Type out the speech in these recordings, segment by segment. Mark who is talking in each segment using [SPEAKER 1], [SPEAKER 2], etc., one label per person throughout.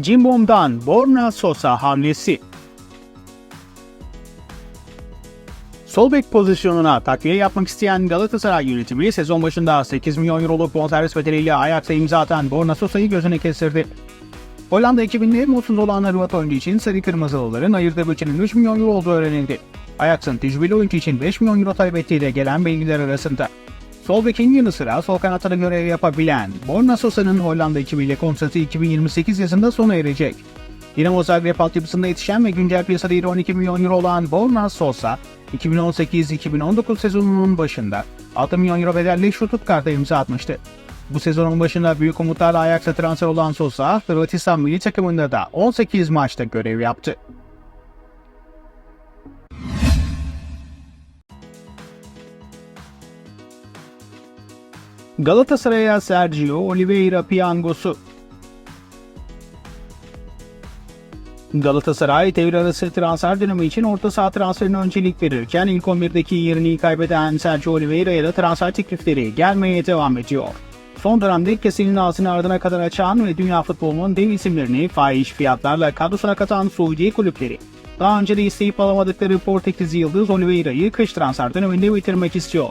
[SPEAKER 1] Cimbom'dan Borna Sosa hamlesi. Sol bek pozisyonuna takviye yapmak isteyen Galatasaray yönetimi sezon başında 8 milyon euroluk bonservis bedeliyle Ajax'a imza atan Borna Sosa'yı gözüne kestirdi. Hollanda ekibinde mutsuz olan Hırvat oyuncu için Sarı Kırmızılıların ayırdığı bütçenin 3 milyon euro olduğu öğrenildi. Ajax'ın tecrübeli oyuncu için 5 milyon euro talep ettiği de gelen bilgiler arasında. Sol bekin yanı sıra sol kanatta görev yapabilen Borna Sosa'nın Hollanda ekibiyle kontratı 2028 yazında sona erecek. Dinamo Zagreb altyapısında yetişen ve güncel piyasa değeri 12 milyon euro olan Borna Sosa, 2018-2019 sezonunun başında 6 milyon euro bedelli Stuttgart'a imza atmıştı. Bu sezonun başında büyük umutlarla Ajax'a transfer olan Sosa, Hırvatistan milli takımında da 18 maçta görev yaptı. Galatasaray'a Sergio Oliveira piyangosu Galatasaray devre arası transfer dönemi için orta saha transferine öncelik verirken ilk 11'deki yerini kaybeden Sergio Oliveira'ya da transfer teklifleri gelmeye devam ediyor. Son dönemde kesenin ağzını ardına kadar açan ve dünya futbolunun dev isimlerini fahiş fiyatlarla kadrosuna katan Suudi kulüpleri. Daha önce de isteyip alamadıkları Portekiz Yıldız Oliveira'yı kış transfer döneminde bitirmek istiyor.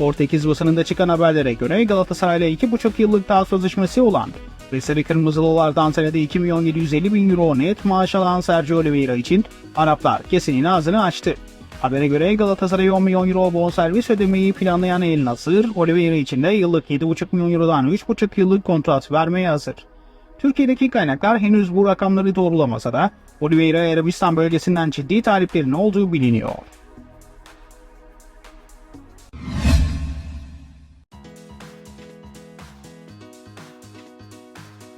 [SPEAKER 1] Portekiz basınında çıkan haberlere göre Galatasaray'la 2,5 yıllık daha sözleşmesi olan ve Sarı Kırmızılılardan senede 2 milyon 750 bin euro net maaş alan Sergio Oliveira için Araplar kesenin ağzını açtı. Habere göre Galatasaray'a 10 milyon euro bonservis ödemeyi planlayan El Nasır, Oliveira için de yıllık 7,5 milyon eurodan 3,5 yıllık kontrat vermeye hazır. Türkiye'deki kaynaklar henüz bu rakamları doğrulamasa da Oliveira Arabistan bölgesinden ciddi taliplerin olduğu biliniyor.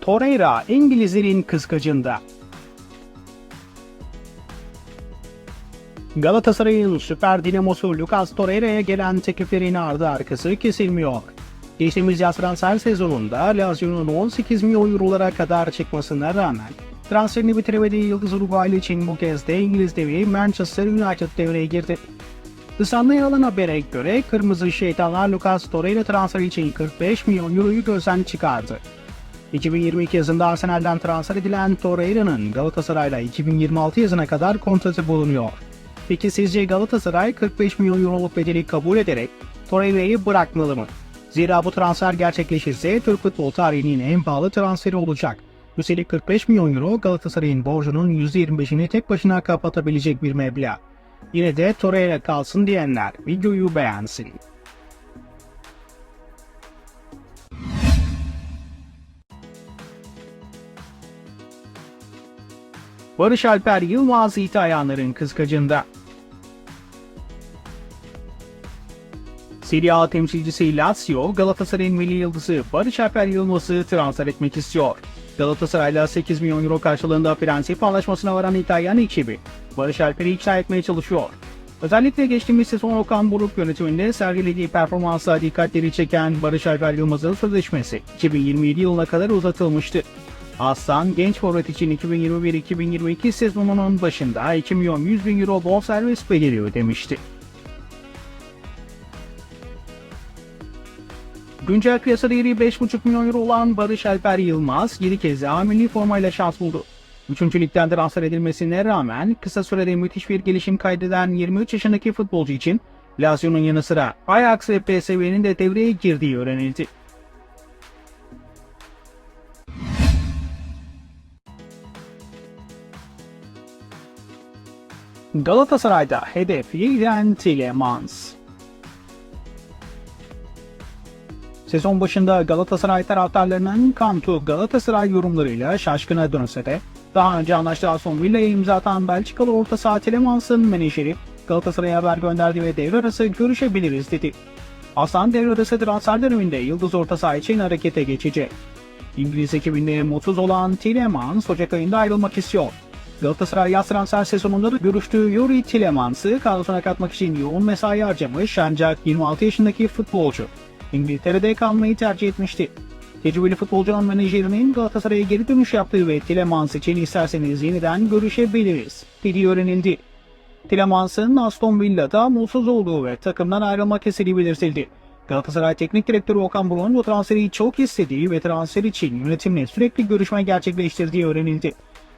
[SPEAKER 1] Torreira İngilizlerin kıskacında. Galatasaray'ın süper dinamosu Lucas Torreira'ya gelen tekliflerin ardı arkası kesilmiyor. Geçtiğimiz yaz transfer sezonunda Lazio'nun 18 milyon eurolara kadar çıkmasına rağmen transferini bitiremediği Yıldız Uruguaylı için bu kez de İngiliz devi Manchester United devreye girdi. Dışarıda yer habere göre Kırmızı Şeytanlar Lucas Torreira transferi için 45 milyon euroyu gözden çıkardı. 2022 yazında Arsenal'den transfer edilen Torreira'nın Galatasaray'la 2026 yazına kadar kontratı bulunuyor. Peki sizce Galatasaray 45 milyon euroluk bedeli kabul ederek Torreira'yı bırakmalı mı? Zira bu transfer gerçekleşirse Türk futbol tarihinin en pahalı transferi olacak. Üstelik 45 milyon euro Galatasaray'ın borcunun %25'ini tek başına kapatabilecek bir meblağ. Yine de Torreira kalsın diyenler videoyu beğensin. Barış Alper Yılmaz İtalyanların kıskacında. Serie A temsilcisi Lazio, Galatasaray'ın milli yıldızı Barış Alper Yılmaz'ı transfer etmek istiyor. Galatasaray'la 8 milyon euro karşılığında prensip anlaşmasına varan İtalyan ekibi, Barış Alper'i ikna etmeye çalışıyor. Özellikle geçtiğimiz sezon Okan Buruk yönetiminde sergilediği performansla dikkatleri çeken Barış Alper Yılmaz'ın sözleşmesi 2027 yılına kadar uzatılmıştı. Aslan genç forvet için 2021-2022 sezonunun başında 2 milyon 100 bin euro bonservis bedeli ödemişti. Güncel piyasa değeri 5,5 milyon euro olan Barış Alper Yılmaz 7 kez A milli formayla şans buldu. Üçüncü ligden transfer edilmesine rağmen kısa sürede müthiş bir gelişim kaydeden 23 yaşındaki futbolcu için Lazio'nun yanı sıra Ajax ve PSV'nin de devreye girdiği öğrenildi. Galatasaray'da hedef yeniden Tielemans. Sezon başında Galatasaray taraftarlarının Kantu Galatasaray yorumlarıyla şaşkına dönse de daha önce anlaştığı Aston Villa'ya imza atan Belçikalı orta saha Tielemans'ın menajeri Galatasaray'a haber gönderdi ve devre arası görüşebiliriz dedi. Aslan devre arası transfer döneminde Yıldız orta saha için harekete geçecek. İngiliz ekibinde mutsuz olan Tielemans Ocak ayında ayrılmak istiyor. Galatasaray yaz transfer sezonunda da görüştüğü Yuri Tielemans'ı kadrosuna katmak için yoğun mesai harcamış ancak 26 yaşındaki futbolcu İngiltere'de kalmayı tercih etmişti. Tecrübeli futbolcunun menajerinin Galatasaray'a geri dönüş yaptığı ve Tielemans için isterseniz yeniden görüşebiliriz dediği öğrenildi. Tielemans'ın Aston Villa'da mutsuz olduğu ve takımdan ayrılmak istediği belirtildi. Galatasaray Teknik Direktörü Okan Buruk'un bu transferi çok istediği ve transfer için yönetimle sürekli görüşme gerçekleştirdiği öğrenildi.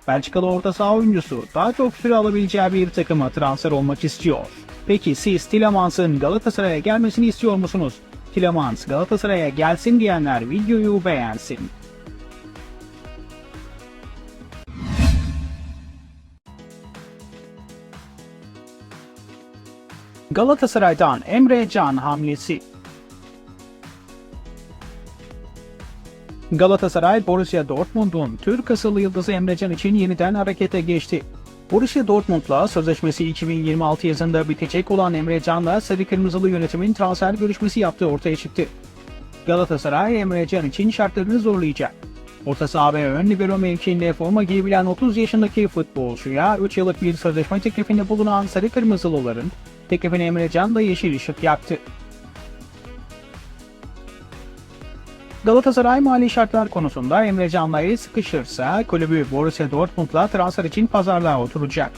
[SPEAKER 1] Belçikalı orta saha oyuncusu daha çok süre alabileceği bir takıma transfer olmak istiyor. Peki siz Tillemans'ın Galatasaray'a gelmesini istiyor musunuz? Tillemans Galatasaray'a gelsin diyenler videoyu beğensin. Galatasaray'dan Emre Can hamlesi. Galatasaray Borussia Dortmund'un Türk asıllı yıldızı Emre Can için yeniden harekete geçti. Borussia Dortmund'la sözleşmesi 2026 yazında bitecek olan Emre Can'la Sarı Kırmızılı yönetimin transfer görüşmesi yaptığı ortaya çıktı. Galatasaray Emre Can için şartlarını zorlayacak. Orta saha ve ön libero mevkiinde forma giyebilen 30 yaşındaki futbolcuya 3 yıllık bir sözleşme teklifinde bulunan Sarı Kırmızılıların teklifine Emre Can da yeşil ışık yaktı. Galatasaray mali şartlar konusunda Emre Can'la el sıkışırsa kulübü Borussia Dortmund'la transfer için pazarlığa oturacak.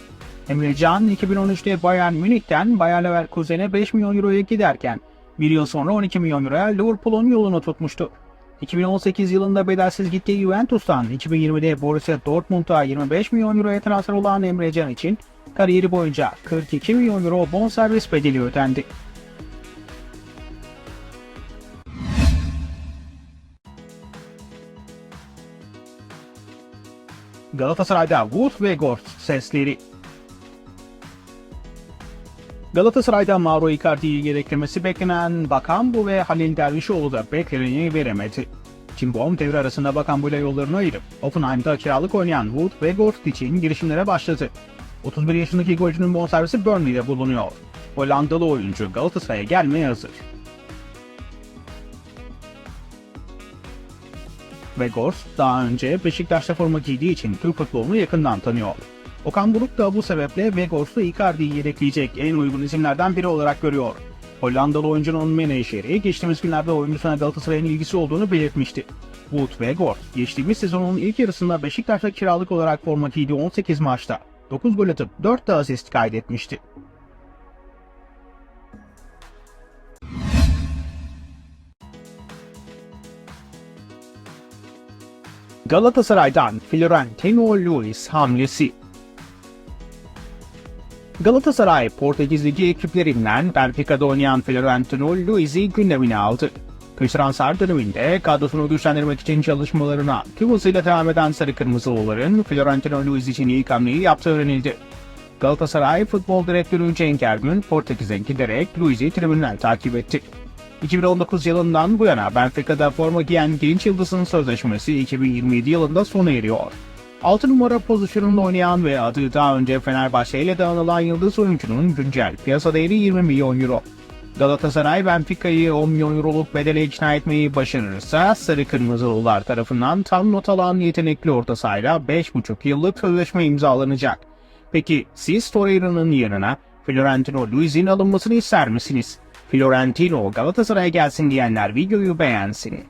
[SPEAKER 1] Emre Can 2013'te Bayern Münih'ten Bayer Leverkusen'e 5 milyon euroya giderken bir yıl sonra 12 milyon euroya Liverpool'un yolunu tutmuştu. 2018 yılında bedelsiz gittiği Juventus'tan 2020'de Borussia Dortmund'a 25 milyon euroya transfer olan Emre Can için kariyeri boyunca 42 milyon euro bonservis bedeli ödendi. Galatasaray'da Wood ve Gort sesleri. Galatasaray'da Mauro Icardi'yi gerektirmesi beklenen Bakambu ve Halil Dervişoğlu da bekleneni veremedi. Cimbom devre arasında Bakambu ile yollarını ayırıp Offenheim'da kiralık oynayan Wood ve Gort için girişimlere başladı. 31 yaşındaki golcünün bonservisi Burnley'de bulunuyor. Hollandalı oyuncu Galatasaray'a gelmeye hazır. Weghorst daha önce Beşiktaş'ta forma giydiği için Türk futbolunu yakından tanıyor. Okan Buruk da bu sebeple Weghorst'u Icardi'yi yedekleyecek en uygun isimlerden biri olarak görüyor. Hollandalı oyuncunun menajeri geçtiğimiz günlerde oyuncusuna Galatasaray'ın ilgisi olduğunu belirtmişti. Wood Weghorst geçtiğimiz sezonun ilk yarısında Beşiktaş'ta kiralık olarak forma giydiği 18 maçta 9 gol atıp 4 de asist kaydetmişti. Galatasaray'dan Florentino Luis hamlesi. Galatasaray Portekiz Ligi ekiplerinden Benfica'da oynayan Florentino Luis'i gündemine aldı. Kış transfer döneminde kadrosunu güçlendirmek için çalışmalarına tüm hızıyla devam eden Sarı Kırmızılıların Florentino Luis için ilk hamleyi yaptığı öğrenildi. Galatasaray Futbol Direktörü Cenk Ergün Portekiz'e giderek Luis'i tribünden takip etti. 2019 yılından bu yana Benfica'da forma giyen genç yıldızın sözleşmesi 2027 yılında sona eriyor. 6 numara pozisyonunda oynayan ve adı daha önce Fenerbahçe ile de anılan yıldız oyuncunun güncel piyasa değeri 20 milyon euro. Galatasaray Benfica'yı 10 milyon euroluk bedele ikna etmeyi başarırsa Sarı Kırmızılılar tarafından tam not alan yetenekli orta sahayla 5,5 yıllık sözleşme imzalanacak. Peki siz Torreira'nın yanına Florentino Luis'in alınmasını ister misiniz? Florentino Galatasaray'a gelsin diyenler videoyu beğensin.